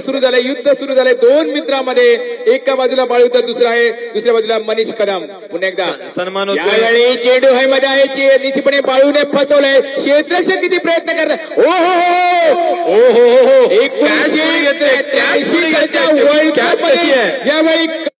सुरू झालंय युद्ध सुरू झालंय दोन मित्रांमध्ये एका बाजूला बाळू तर दुसरा आहे दुसऱ्या बाजूला मनीष कदम. पुन्हा एकदा. सन्मान. यावेळी चेंडू हायमध्ये आहे. निश्चितपणे बाळूने फसवलंय. क्षेत्ररक्षक किती प्रयत्न करतात. ओ हो हो ओ हो हो हो. एकोणीसशे Catch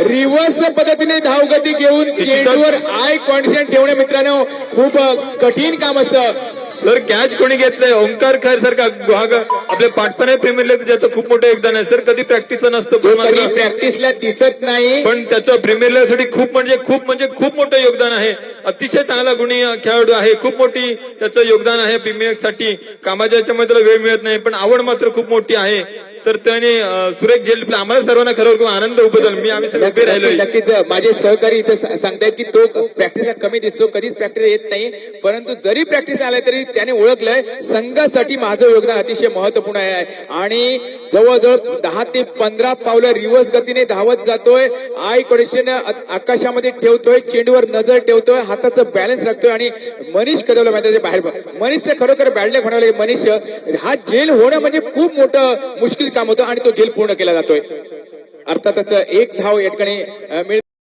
रिव्हर्स पद्धतीने धावगती घेऊन चेंडूवर आय कॉन्डिशन ठेवणे मित्रांनो खूप कठीण काम असतं. सर कॅच कोणी घेतलंय? ओंकार खैर सारखा भाग आपल्या पाटपणे प्रीमियर लीग ज्याचं खूप मोठं योगदान आहे. सर कधी प्रॅक्टिसला नसतो प्रॅक्टिसला दिसत नाही. पण त्याचं प्रीमियर लीगसाठी खूप म्हणजे खूप म्हणजे खूप मोठं योगदान आहे. अतिशय चांगला गुणी खेळाडू आहे. खूप मोठी त्याचं योगदान आहे प्रीमियर लीगसाठी. कामाच्या याच्यामध्ये त्याला वेळ मिळत नाही पण आवड मात्र खूप मोठी आहे. सर त्याने अं, सुरेख झेल आम्हाला सर्वांना खरोखर खूप आनंद उपजल. मी आम्ही उभे राहिलोय. नक्कीच माझे सहकारी इथे सांगतायत की तो प्रॅक्टिसला कमी दिसतो कधीच प्रॅक्टिस येत नाही. परंतु जरी प्रॅक्टिस आलाय तरी त्याने ओळखलंय. संघासाठी माझं योगदान अतिशय महत्त्वपूर्ण आहे. आणि जवळजवळ दहा ते पंधरा पावलं रिव्हर्स गतीने धावत जातोय. आय कडेशन आकाशामध्ये ठेवतोय चेंडूवर नजर ठेवतोय हाताचं बॅलन्स राखतोय आणि मनीष कदवला मैदानाच्या बाहेर मनीषचं खरोखर बॅडले म्हणाले मनीष हा जेल होणं म्हणजे खूप मोठं मुश्किल काम होतं आणि तो जेल पूर्ण केला जातोय. अर्थातच एक धाव या ठिकाणी